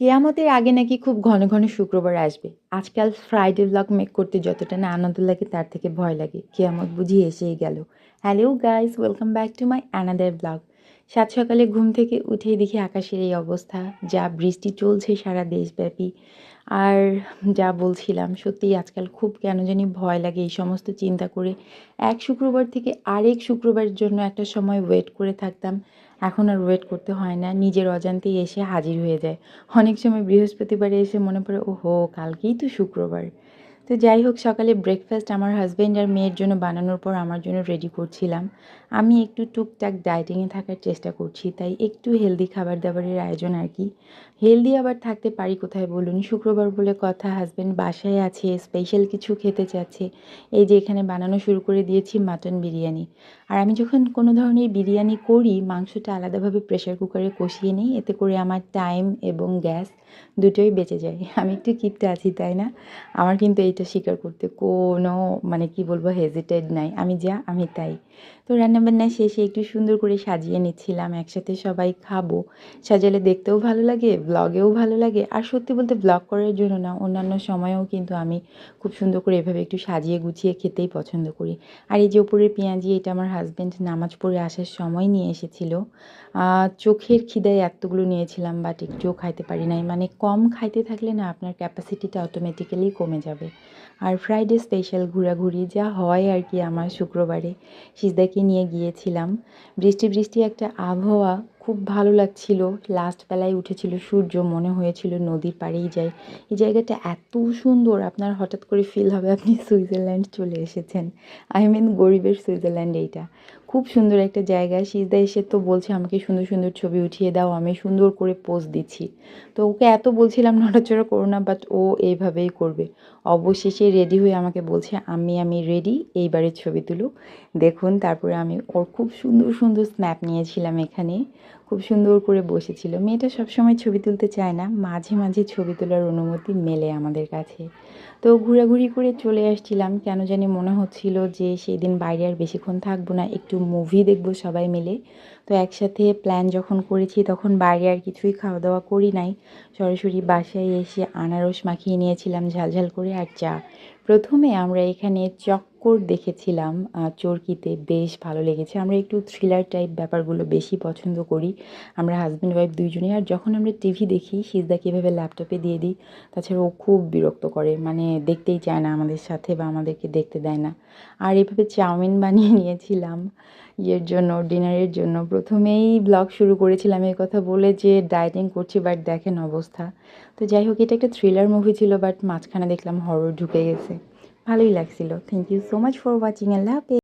কেয়ামতের আগে নাকি খুব ঘন ঘন শুক্রবার আসবে। আজকাল ফ্রাইডে ব্লগ মেক করতে যতটা না আনন্দ লাগে, তার থেকে ভয় লাগে। কেয়ামত বুঝি এসেই গেল। Hello guys welcome back to my another blog সাত সকালে ঘুম থেকে উঠে দেখি আকাশের এই অবস্থা, যা বৃষ্টি চলছে সারা দেশব্যাপী। আর যা বলছিলাম সত্যি আজকাল খুব কেন জানি ভয় লাগে এই সমস্ত চিন্তা করে। এক শুক্রবার থেকে আরেক শুক্রবারের জন্য একটা সময় ওয়েট করে থাকতাম। এখন আর ওয়েট করতে হয় না, নিজের অজান্তেই এসে হাজির হয়ে যায়। অনেক সময় বৃহস্পতিবারে এসে মনে পড়ে, ওহো, কালকেই তো শুক্রবার। তো যাই হোক সকালে ব্রেকফাস্ট আমার হাজব্যান্ড আর মেয়ের জন্য বানানোর পর আমার জন্য রেডি করছিলাম। আমি একটু টুকটাক ডায়েটিংয়ে থাকার চেষ্টা করছি, তাই একটু হেলদি খাবার দাবারের আয়োজন আর কি। হেলদি আবার থাকতে পারি কোথায় বলুন? শুক্রবার বলে কথা হাজব্যান্ড বাসায় আছে স্পেশাল কিছু খেতে চাচ্ছে। এই যে এখানে বানানো শুরু করে দিয়েছি মাটন বিরিয়ানি। আর আমি যখন কোনো ধরনের বিরিয়ানি করি, মাংসটা আলাদাভাবে প্রেশার কুকারে কষিয়ে নিই, এতে করে আমার টাইম এবং গ্যাস দুটোই বেঁচে যায়। আমি একটু কিপটে আছি, তাই না? আমার কিন্তু এইটা স্বীকার করতে কোনো মানে কি বলব হেজিটেড নাই। আমি যা আমি তাই। তো রান্নাবান্না শেষে একটু সুন্দর করে সাজিয়ে নিচ্ছিলাম। একসাথে সবাই খাব। সাজালে দেখতেও ভালো লাগে ব্লগেও ভালো লাগে। আর সত্যি বলতে ব্লগ করার জন্য না, অন্যান্য সময়েও কিন্তু আমি খুব সুন্দর করে এভাবে একটু সাজিয়ে গুছিয়ে খেতেই পছন্দ করি। আর এই যে উপরের পেঁয়াজি, এটা আমার হাজব্যান্ড নামাজ পড়ে আসার সময় নিয়ে এসেছিল। চোখের খিদায় এতগুলো নিয়েছিলাম বাট একটুও খাইতে পারি নাই। মানে কম খাইতে থাকলে না আপনার ক্যাপাসিটিটা অটোমেটিক্যালি কমে যাবে। আর ফ্রাইডে স্পেশাল ঘোরাঘুরি যা হয় আর কি আমার শুক্রবারে সিজদাকে নিয়ে গিয়েছিলাম। বৃষ্টি বৃষ্টি একটা আবহাওয়া খুব ভালো লাগছিল। লাস্ট বেলায় উঠেছিল সূর্য, মনে হয়েছিল নদীর পাড়েই যাই। এই জায়গাটা এত সুন্দর, আপনার হঠাৎ করে ফিল হবে আপনি সুইজারল্যান্ড চলে এসেছেন। আই মিন গরিবের সুইজারল্যান্ড এইটা। খুব সুন্দর একটা জায়গা। সিজদা এসে তো বলছে, আমাকে সুন্দর সুন্দর ছবি উঠিয়ে দাও, আমি সুন্দর করে পোজ দিচ্ছি। তো ওকে এত বলছিলাম, নড়াচড়া করো না বাট ও এইভাবেই করবে। অবশেষে রেডি হয়ে আমাকে বলছে, আমি আমি রেডি এইবারের ছবি তুলো। দেখুন, তারপরে আমি ওর খুব সুন্দর সুন্দর স্ন্যাপ নিয়েছিলাম এখানে। খুব সুন্দর করে বসেছিল। মেয়েটা সবসময় ছবি তুলতে চায় না, মাঝে মাঝে ছবি তোলার অনুমতি মেলে আমাদের কাছে। তো ঘোরাঘুরি করে চলে আসছিলাম, কেন জানি মনে হচ্ছিল যে সেই দিন বাইরে আর বেশিক্ষণ থাকব না, একটু মুভি দেখব সবাই মিলে। তো একসাথে প্ল্যান যখন করেছি, তখন বাইরে আর কিছুই খাওয়া দাওয়া করি নাই। সরাসরি বাসায় এসে আনারস মাখিয়ে নিয়েছিলাম ঝালঝাল করে আর চা। প্রথমে আমরা এখানে চক্কর দেখেছিলাম চরকিতে। বেশ ভালো লেগেছে। আমরা একটু থ্রিলার টাইপ ব্যাপারগুলো বেশি পছন্দ করি। আমরা হাজব্যান্ড ওয়াইফ দুইজনেই আর যখন আমরা টিভি দেখি, সিজদা কীভাবে ল্যাপটপে দিয়ে দিই, তাছাড়া ও খুব বিরক্ত করে। মানে দেখতেই চায় না আমাদের সাথে বা আমাদেরকে দেখতে দেয় না। আর এভাবে চাউমিন বানিয়ে নিয়েছিলাম, ইয়ের জন্য ডিনারের জন্য। প্রথমেই ব্লগ শুরু করেছিলাম, এই কথা বলে যে ডায়েটিং করছি বাট দেখেন অবস্থা। তো যাই হোক, এটা একটা থ্রিলার মুভি ছিল বাট মাঝখানে দেখলাম হরর ঢুকে গেছে। ভালোই লাগছিল। Thank you so much for watching Allah